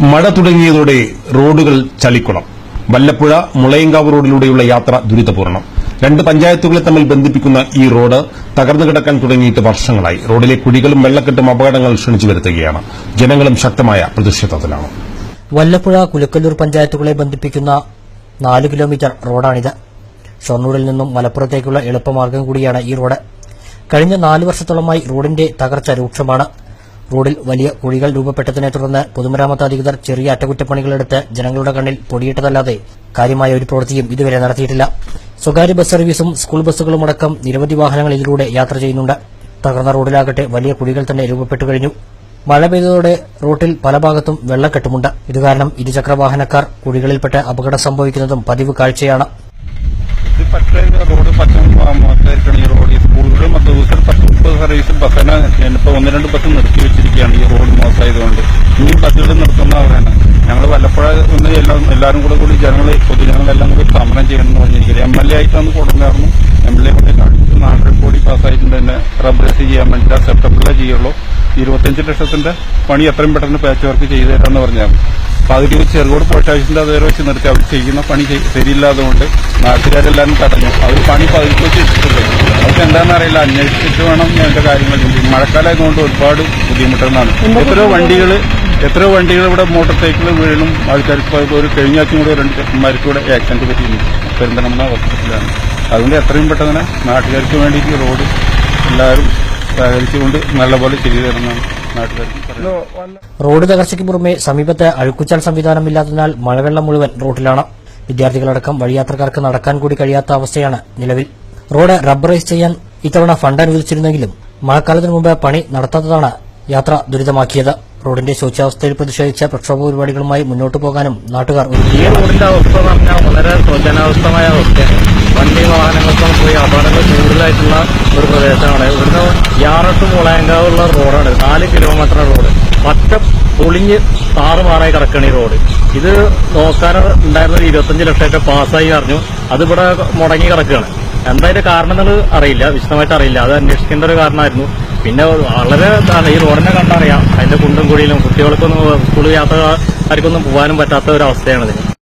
മഴ തുടങ്ങിയതോടെ റോഡുകൾ ചളിക്കുളം. വല്ലപ്പുഴ മുളയങ്കാവ് റോഡിലൂടെയുള്ള യാത്ര ദുരിതപൂർണം. രണ്ട് പഞ്ചായത്തുകളെ തമ്മിൽ ബന്ധിപ്പിക്കുന്ന ഈ റോഡ് തകർന്നു കിടക്കാൻ തുടങ്ങിയിട്ട് വർഷങ്ങളായി. റോഡിലെ കുഴികളും വെള്ളക്കെട്ടും അപകടങ്ങൾ ക്ഷണിച്ചു വരുത്തുകയാണ്. ജനങ്ങളും ശക്തമായ പ്രതിഷേധത്തിലാണ്. വല്ലപ്പുഴ കുലക്കല്ലൂർ പഞ്ചായത്തുകളെ ബന്ധിപ്പിക്കുന്ന നാല് കിലോമീറ്റർ റോഡാണിത്. ഷൊർണൂരിൽ നിന്നും മലപ്പുറത്തേക്കുള്ള എളുപ്പമാർഗം കൂടിയാണ് ഈ റോഡ്. കഴിഞ്ഞ നാല് വർഷത്തോളമായി റോഡിന്റെ തകർച്ച രൂക്ഷമാണ്. റോഡിൽ വലിയ കുഴികൾ രൂപപ്പെട്ടതിനെ തുടർന്ന് പൊതുമരാമത്ത് അധികൃതർ ചെറിയ അറ്റകുറ്റപ്പണികളെടുത്ത് ജനങ്ങളുടെ കണ്ണിൽ പൊടിയിട്ടതല്ലാതെ കാര്യമായ ഒരു പ്രവൃത്തിയും ഇതുവരെ നടത്തിയിട്ടില്ല. സ്വകാര്യ ബസ് സർവീസും സ്കൂൾ ബസ്സുകളും അടക്കം നിരവധി വാഹനങ്ങൾ ഇതിലൂടെ യാത്ര ചെയ്യുന്നുണ്ട്. തകർന്ന റോഡിലാകട്ടെ വലിയ കുഴികൾ തന്നെ രൂപപ്പെട്ടു കഴിഞ്ഞു. മഴ പെയ്തതോടെ റോട്ടിൽ പല ഭാഗത്തും വെള്ളക്കെട്ടുമുണ്ട്. ഇതുകാരണം ഇരുചക്ര വാഹനക്കാർ കുഴികളിൽപ്പെട്ട് അപകടം സംഭവിക്കുന്നതും പതിവ് കാഴ്ചയാണ് ഇത് പറ്റ റോഡ് പറ്റായിരിക്കണം ഈ റോഡ് ഈ സ്കൂളുകളും മറ്റു ദിവസം പത്ത് സർവീസ് ബസ്സിനെ ഇപ്പോൾ ഒന്ന് രണ്ട് ബസ് നിർത്തി വെച്ചിരിക്കുകയാണ് ഈ റോഡ് മോശമായതുകൊണ്ട്. ഇനിയും ബസ്സുകൾ നിർത്തുന്നവരാണ് ഞങ്ങൾ വല്ലപ്പോഴ ഒന്ന് എല്ലാം എല്ലാവരും കൂടെ കൂടി ജനങ്ങൾ പൊതുജനങ്ങളെല്ലാം കൂടി സമരം ചെയ്യണമെന്ന് പറഞ്ഞിരിക്കുന്നത് എം എൽ എ ആയിട്ടാണ് കൊടുക്കാറുണ്ട് എം എൽ എ കൂടെ കാണിച്ചു നാലര കോടി പാസ്സായിട്ടുണ്ട് തന്നെ റബ്രസ് ചെയ്യാൻ വേണ്ടിയിട്ട് സെപ്റ്റംബറിലേ ചെയ്യുള്ളൂ. ഇരുപത്തഞ്ച് ലക്ഷത്തിന്റെ പണി എത്രയും പെട്ടെന്ന് പാച്ച് വർക്ക് ചെയ്തു പറഞ്ഞാൽ അപ്പൊ വെച്ച് ചെറുകോട് പോഷാഴ്ചന്റെ അതുവരെ വെച്ച് നിർത്തി. അവർ ചെയ്യുന്ന പണി ശരിയില്ലാതുകൊണ്ട് നാട്ടുകാരെല്ലാവരും തടഞ്ഞു. അവർ പണി പകുതി വെച്ച് ഇട്ടിട്ടുണ്ട് അവർക്ക് എന്താണെന്ന് അറിയില്ല. അന്വേഷിച്ചിട്ട് വേണം ഞങ്ങളുടെ കാര്യങ്ങൾ. മഴക്കാലമായതുകൊണ്ട് ഒരുപാട് ബുദ്ധിമുട്ടുകളാണ്. എത്രയോ വണ്ടികൾ എത്രയോ വണ്ടികൾ ഇവിടെ മോട്ടോർ സൈക്കിൾ വീഴും ആൾക്കാർക്ക് ഒരു കഴിഞ്ഞ കൂടെ രണ്ട് ചെക്കന്മാർക്ക് കൂടെ ആക്സിഡന്റ് പറ്റിയിരുന്നു. പെരിന്തൽമണ്ണ വസ്തുത്തിലാണ് അതുകൊണ്ട് എത്രയും പെട്ടെന്ന് നാട്ടുകാർക്ക് വേണ്ടിയിട്ട് റോഡ് എല്ലാവരും സഹകരിച്ചുകൊണ്ട് നല്ലപോലെ ചെയ്തു തരുന്നതാണ്. റോഡ് തകർച്ചയ്ക്ക് പുറമെ സമീപത്ത് അഴുക്കുച്ചാൽ സംവിധാനമില്ലാത്തതിനാൽ മഴവെള്ളം മുഴുവൻ റോഡിലാണ് വിദ്യാർത്ഥികളടക്കം വഴിയാത്രക്കാർക്ക് നടക്കാൻ കൂടി കഴിയാത്ത അവസ്ഥയാണ് നിലവിൽ. റോഡ് റബ്ബറൈസ് ചെയ്യാൻ ഇത്തവണ ഫണ്ട് അനുവദിച്ചിരുന്നെങ്കിലും മഴക്കാലത്തിനു മുമ്പ് പണി നടത്താത്തതാണ് യാത്ര ദുരിതമാക്കിയത്. റോഡിന്റെ ശോച്യാവസ്ഥയിൽ പ്രതിഷേധിച്ച പ്രക്ഷോഭ പരിപാടികളുമായി മുന്നോട്ടു പോകാനും നാട്ടുകാർ ഈ റോഡിന്റെ അവസ്ഥ പറഞ്ഞാൽ വളരെ പ്രദേശമാണ് ഇവിടുന്ന് യാറട്ട് മുളയങ്കാവുള്ള റോഡാണ്. നാല് കിലോമീറ്റർ റോഡ്. പറ്റ പൊളിഞ്ഞ് താറുമാറായി കിടക്കണ ഈ റോഡ്. ഇത് നോക്കാൻ ഉണ്ടായിരുന്ന ഒരു ഇരുപത്തഞ്ച് ലക്ഷമൊക്കെ പാസ്സായി അറിഞ്ഞു. അതിവിടെ മുടങ്ങി കിടക്കുകയാണ് എന്തായാലും കാരണം എന്നുള്ളത് അറിയില്ല. വിശദമായിട്ട് അറിയില്ല. അത് അന്വേഷിക്കേണ്ട ഒരു കാരണമായിരുന്നു. പിന്നെ വളരെ ഈ റോഡിനെ കണ്ടറിയാം. അതിന്റെ കുണ്ടും കുഴിയിലും കുട്ടികൾക്കൊന്നും സ്കൂൾ യാത്രക്കാർക്കൊന്നും പോകാനും പറ്റാത്ത ഒരു ഇതിന്.